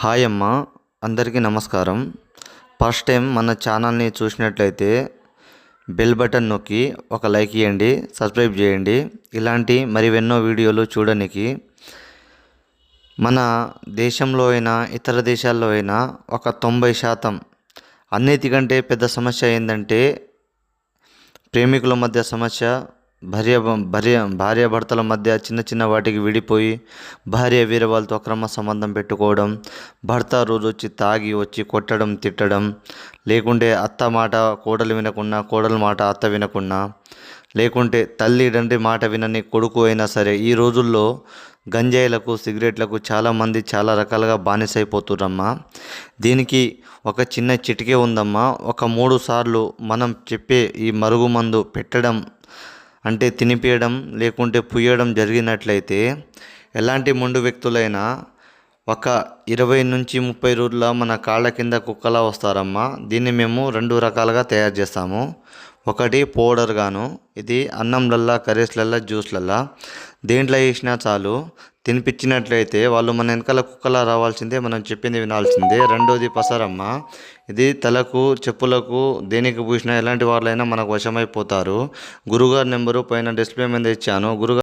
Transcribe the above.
Hi అమ్మ అందరికీ నమస్కారం. ఫస్ట్ టైం మన ఛానల్ని చూసినట్లయితే బెల్ బటన్ నొక్కి ఒక లైక్ ఇవ్వండి సబ్స్క్రైబ్ చేయండి. ఇలాంటి మరివెన్నో వీడియోలు చూడడానికి మన దేశంలో అయినా ఇతర దేశాల్లో అయినా ఒక తొంభై శాతం అన్నిటికంటే పెద్ద సమస్య ఏంటంటే ప్రేమికుల మధ్య సమస్య భార్య భార్య భార్యాభర్తల మధ్య చిన్న చిన్న వాటికి విడిపోయి భార్య వేరే వాళ్ళతో అక్రమ సంబంధం పెట్టుకోవడం భర్త రోజు వచ్చి తాగి వచ్చి కొట్టడం తిట్టడం లేకుంటే అత్త మాట కోడలు వినకుండా కోడలు మాట అత్త వినకుండా లేకుంటే తల్లి తండ్రి మాట వినని కొడుకు అయినా సరే ఈ రోజుల్లో గంజాయిలకు సిగరెట్లకు చాలామంది చాలా రకాలుగా బానిసైపోతుర్రమ్మా. దీనికి ఒక చిన్న చిటికే ఉందమ్మా. ఒక మూడు సార్లు మనం చెప్పే ఈ మరుగు మందు పెట్టడం అంటే తినిపియడం లేకుంటే పుయ్యడం జరిగినట్లయితే ఎలాంటి మొండు వ్యక్తులైనా ఒక ఇరవై నుంచి ముప్పై రోజుల మన కాళ్ళ కింద కుక్కలా వస్తారమ్మా. దీన్ని మేము రెండు రకాలుగా తయారు చేస్తాము. ఒకటి పౌడర్ గాను ఇది అన్నంలల్లా కర్రీస్లల్లా జ్యూస్లల్లా. దేంట్లో వేసినా చాలు. తినిపించినట్లయితే వాళ్ళు మన వెనకాల కుక్కలా రావాల్సిందే మనం చెప్పింది వినాల్సిందే. రెండోది పసరమ్మ. ఇది తలకు చెప్పులకు దేనికి పూసినా ఎలాంటి వాళ్ళైనా మనకు వశమైపోతారు. గురుగారి నెంబరు పైన డిస్ప్లే మీద ఇచ్చాను. గురుగారు